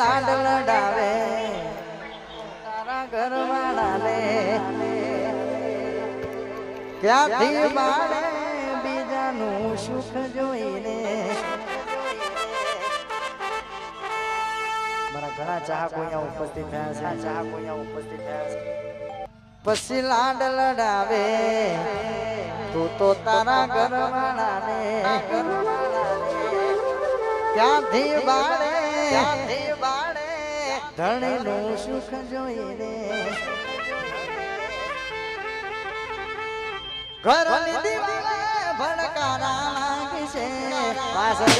લાડલ લડાવે તારા ઘરવાળા લે ક્યાંથી મારે બીજાનું સુખ જોઈને? મારા ઘણા ચાહકો અહીંયા ઉપસ્થિત થયા છે. ચાહકો અહીંયા ઉપસ્થિત થયા છે પછી લાડ લડાવે. તું તો તારા ઘરવાળાને ઘરવાળાને ક્યાંથી બાળે? ધણીનું સુખ જોઈને ઘરની દીવાલે ભડકારા લાગશે પાછળ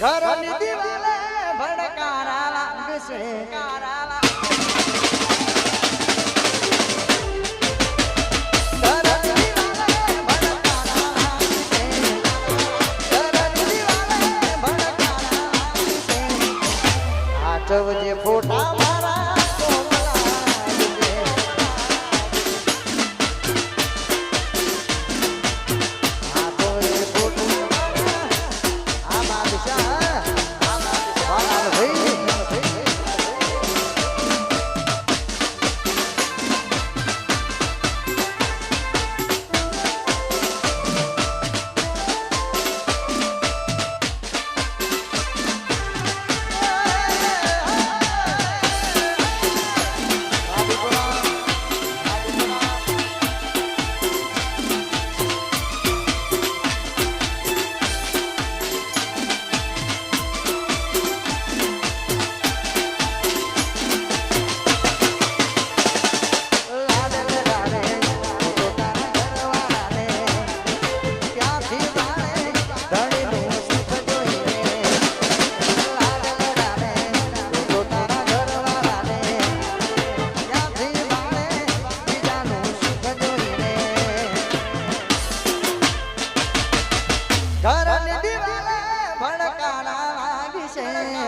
ઘર દીવાલે સાચવજે ફોટા そ。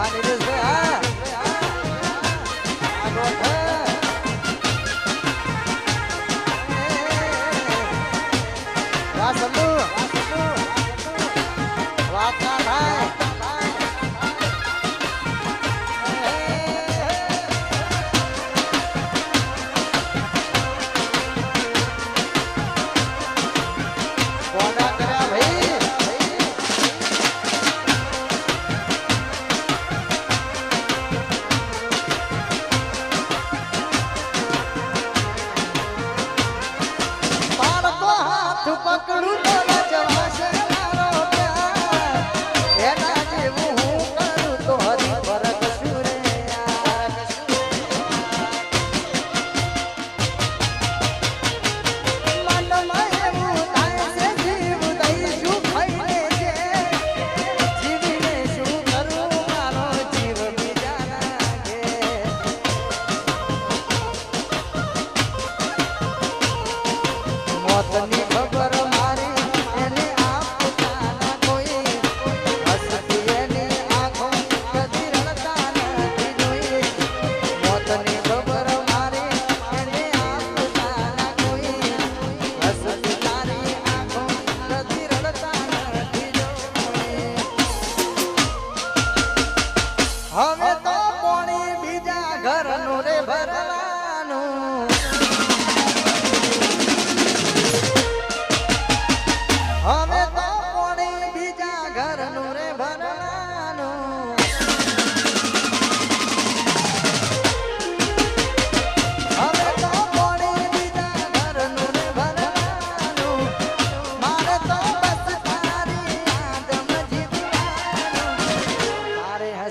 I need it. 아멘.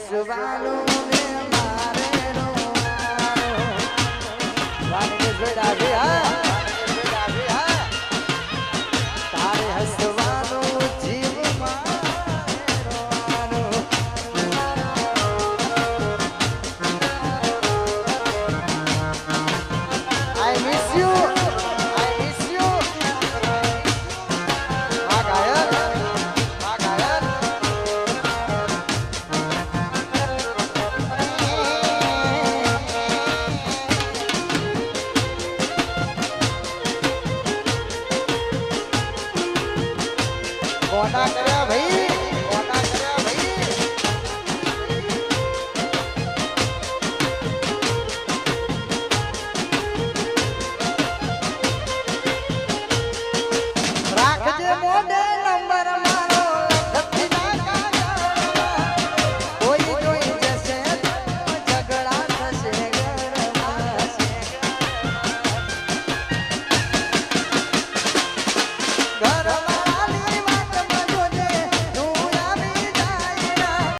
seu valor.